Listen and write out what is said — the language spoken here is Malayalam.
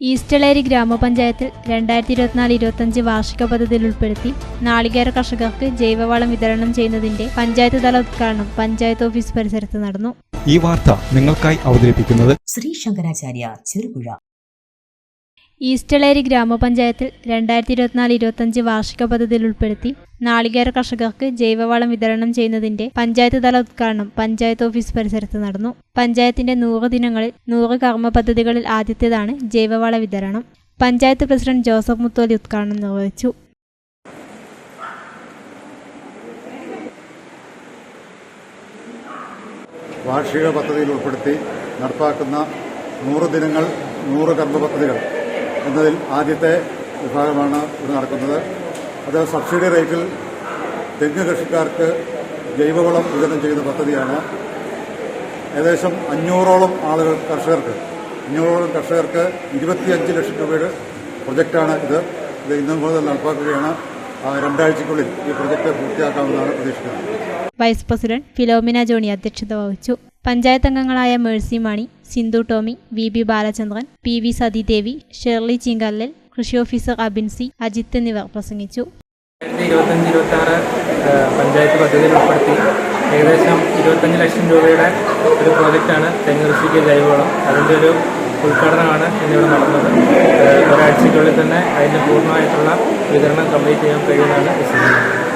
ഈസ്റ്റളേരി ഗ്രാമപഞ്ചായത്തിൽ രണ്ടായിരത്തി ഇരുപത്തിനാല് ഇരുപത്തഞ്ച് വാർഷിക പദ്ധതിയിൽ ഉൾപ്പെടുത്തി നാളികേര കർഷകർക്ക് ജൈവവളം വിതരണം ചെയ്യുന്നതിന്റെ പഞ്ചായത്ത് തല ഉദ്ഘാടനം പഞ്ചായത്ത് ഓഫീസ് പരിസരത്ത് നടന്നു. ഈ വാർത്ത നിങ്ങൾക്കായി അവതരിപ്പിക്കുന്നത് ശ്രീ ശങ്കരാചാര്യ ചെറുപുഴ. ഈസ്റ്റളേരി ഗ്രാമപഞ്ചായത്തിൽ രണ്ടായിരത്തി ഇരുപത്തിനാല് ഇരുപത്തഞ്ച് വാർഷിക പദ്ധതിയിൽ ഉൾപ്പെടുത്തി നാളികേര കർഷകർക്ക് ജൈവവളം വിതരണം ചെയ്യുന്നതിന്റെ പഞ്ചായത്ത് തല ഉദ്ഘാടനം പഞ്ചായത്ത് ഓഫീസ് പരിസരത്ത് നടന്നു. പഞ്ചായത്തിന്റെ നൂറ് ദിനങ്ങളിൽ നൂറ് കർമ്മ പദ്ധതികളിൽ ആദ്യത്തേതാണ് ജൈവവള വിതരണം. പഞ്ചായത്ത് പ്രസിഡന്റ് ജോസഫ് മുത്തോലി ഉദ്ഘാടനം നിർവഹിച്ചു. വാർഷിക പദ്ധതിയിൽ ഉൾപ്പെടുത്തി നടപ്പാക്കുന്ന നൂറ് ദിനങ്ങൾ നൂറ് കർമ്മ പദ്ധതികൾ. എന്നതിൽ ആദ്യത്തെ വിഭാഗമാണ് ഇത് നടക്കുന്നത്. അത് സബ്സിഡി റേറ്റിൽ തെങ്ങ് കൃഷിക്കാർക്ക് ജൈവവളം വിതരണം ചെയ്യുന്ന പദ്ധതിയാണ്. ഏകദേശം അഞ്ഞൂറോളം ആളുകൾ കർഷകർക്ക് അഞ്ഞൂറോളം കർഷകർക്ക് ഇരുപത്തിയഞ്ച് ലക്ഷം രൂപയുടെ പ്രൊജക്റ്റാണ് ഇത്. ഇത് ഇന്ന് മുതൽ നടപ്പാക്കുകയാണ്. രണ്ടാഴ്ചക്കുള്ളിൽ ഈ പ്രൊജക്റ്റ് പൂർത്തിയാക്കാമെന്നാണ് പ്രതീക്ഷിക്കുന്നത്. വൈസ് പ്രസിഡന്റ് ഫിലോമിന ജോണി അധ്യക്ഷത വഹിച്ചു. പഞ്ചായത്ത് അംഗങ്ങളായ Mercy Mani Sindhu Tomy V B Balachandran P V Sathidevi Shirley Chinkallal കൃഷി ഓഫീസർ അബിൻസി അജിത്ത് എന്നിവർ പ്രസംഗിച്ചു. ഇരുപത്തഞ്ച് ഇരുപത്തി ആറ് പഞ്ചായത്ത് പദ്ധതിയിൽ ഉൾപ്പെടുത്തി ഏകദേശം ഇരുപത്തഞ്ച് ലക്ഷം രൂപയുടെ ഒരു പ്രോജക്റ്റാണ് തെങ്ങ് കൃഷിക്ക് ജൈവവളം. അതിന്റെ ഒരു ഉദ്ഘാടനമാണ് ഇന്നിവിടെ നടന്നത്. ഒരാഴ്ചയ്ക്കുള്ളിൽ തന്നെ അതിന്റെ പൂർണമായിട്ടുള്ള വിതരണം കംപ്ലീറ്റ് ചെയ്യാൻ കഴിയുമെന്നാണ് വിശ്വസിക്കുന്നത്